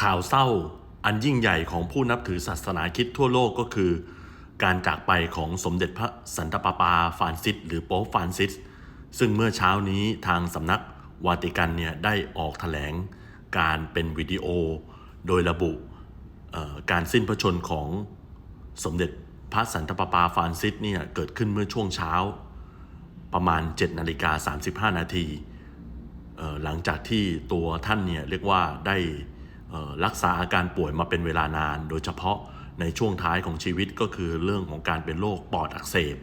ข่าวเศร้าอันยิ่งใหญ่ของผู้นับถือศาสนาคิดทั่วโลกก็คือ การจากไปของสมเด็จพระสันตะปาปาฟานซิสหรือโป๊ปฟานซิส ซึ่งเมื่อเช้านี้ทางสำนักวาติกันเนี่ยได้ออกแถลงการเป็นวิดีโอ โดยระบุการสิ้นพระชนของสมเด็จพระสันตะปาปาฟานซิสเนี่ยเกิดขึ้นเมื่อช่วงเช้า ประมาณ7นาฬิกา35 นาทีหลังจากที่ตัวท่านเนี่ยเรียกว่าได้ รักษาอาการป่วยมาเป็นเวลานาน โดยเฉพาะในช่วงท้ายของชีวิตก็คือเรื่องของการเป็นโรคปอดอักเสบ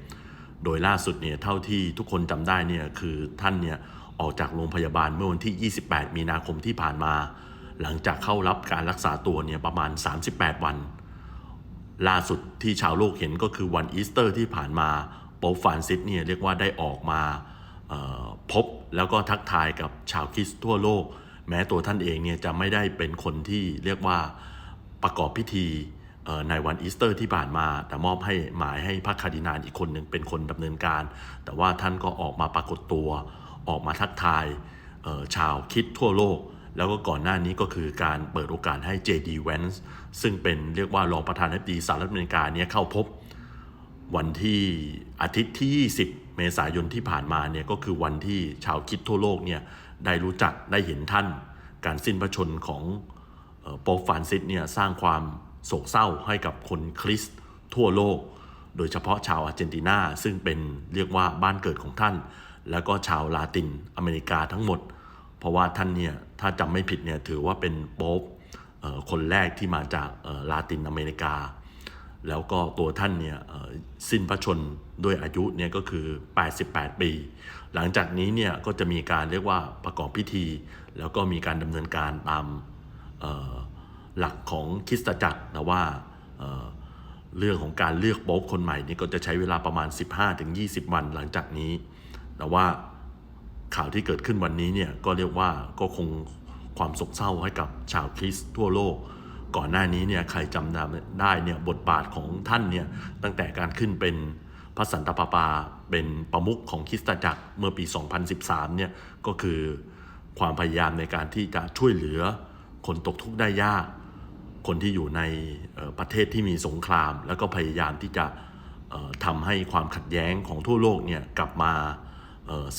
โดยล่าสุดเนี่ยเท่าที่ทุกคนจำได้เนี่ยคือท่านเนี่ยออกจากโรงพยาบาลเมื่อวันที่ 28 มีนาคมที่ผ่านมา หลังจากเข้ารับการรักษาตัวเนี่ยประมาณ 38 วัน ล่าสุดที่ชาวโลกเห็นก็คือวันอีสเตอร์ที่ผ่านมาโป๊ปฟานซิสเนี่ยเรียกว่าได้ออกมาพบแล้วก็ทักทายกับชาวคริสต์ทั่วโลก แม้ตัวท่านเองเนี่ยจะไม่ได้เป็นคนที่เรียกว่าประกอบพิธีในวันอีสเตอร์ที่ผ่านมา แต่มอบให้หมายให้พระคาร์ดินานอีกคนหนึ่งเป็นคนดำเนินการ แต่ว่าท่านก็ออกมาปรากฏตัว ออกมาทักทายชาวคิดทั่วโลก แล้วก็ก่อนหน้านี้ก็คือการเปิดโอกาสให้ JD Vance ซึ่งเป็นเรียกว่ารองประธานาธิบดีสหรัฐอเมริกาเนี่ยเข้าพบ วันที่อาทิตย์ที่ 20 เมษายนที่ผ่านมาเนี่ยก็คือวันที่ชาวคริดทั่วโลกเนี่ยได้รู้จักได้เห็นท่าน การสิ้นพระชนของโป๊ปฟานซิสเนี่ยสร้างความโศกเศร้าให้กับคนคริสต์ทั่วโลก โดยเฉพาะชาวอาร์เจนตินาซึ่งเป็นเรียกว่าบ้านเกิดของท่าน แล้วก็ชาวลาตินอเมริกาทั้งหมด เพราะว่าท่านเนี่ยถ้าจำไม่ผิดเนี่ยถือว่าเป็นโป๊ปคนแรกที่มาจากลาตินอเมริกา แล้วก็ตัวท่านเนี่ยสิ้นพระชนด้วยอายุเนี่ยก็คือ 88 ปี หลังจากนี้เนี่ยก็จะมีการเรียกว่าประกอบพิธี แล้วก็มีการดำเนินการตามหลักของคริสตจักรนะว่าเเรื่องของการเลือกโป๊ปคนใหม่นี่ก็จะใช้เวลาประมาณ 15-20 วันหลังจากนี้ แต่ว่าข่าวที่เกิดขึ้นวันนี้เนี่ยก็เรียกว่าก็คงความโศกเศร้าให้กับชาวคริสต์ทั่วโลก ก่อนหน้านี้เนี่ยใครจำได้เนี่ยบทบาทของท่านเนี่ยตั้งแต่การขึ้นเป็นพระสันตะปาปาเป็นประมุขของคริสตจักรเมื่อปี 2013 เนี่ยก็คือความพยายามในการที่จะช่วยเหลือคนตกทุกข์ได้ยาก คนที่อยู่ในประเทศที่มีสงคราม แล้วก็พยายามที่จะทำให้ความขัดแย้งของทั่วโลกเนี่ยกลับมา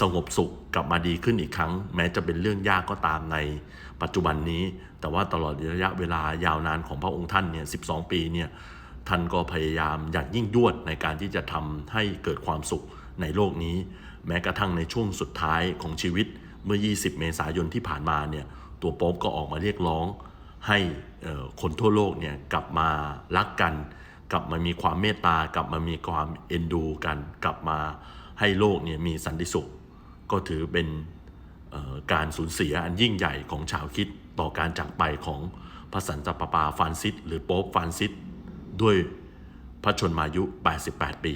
สงบสุขกลับมาดีขึ้นอีกครั้ง แม้จะเป็นเรื่องยากก็ตามในปัจจุบันนี้ แต่ว่าตลอดระยะเวลายาวนานของพระองค์ท่านเนี่ย12ปีเนี่ยท่านก็พยายามอย่างยิ่งยวดในการที่จะทำให้เกิดความสุขในโลกนี้ แม้กระทั่งในช่วงสุดท้ายของชีวิตเมื่อ 20 เมษายนที่ผ่านมาเนี่ยตัวโป๊ปก็ออกมาเรียกร้อง ให้คนทั่วโลกเนี่ยกลับมารักกัน กลับมามีความเมตตากลับมามีความเอ็นดูกัน กลับมา ให้โลกเนี่ยมีสันติสุข ก็ถือเป็นการสูญเสียอันยิ่งใหญ่ของชาวคิดต่อการจากไปของพระสันตะปาปาฟรานซิส หรือโป๊ปฟรานซิส ด้วยพระชนมายุ 88 ปี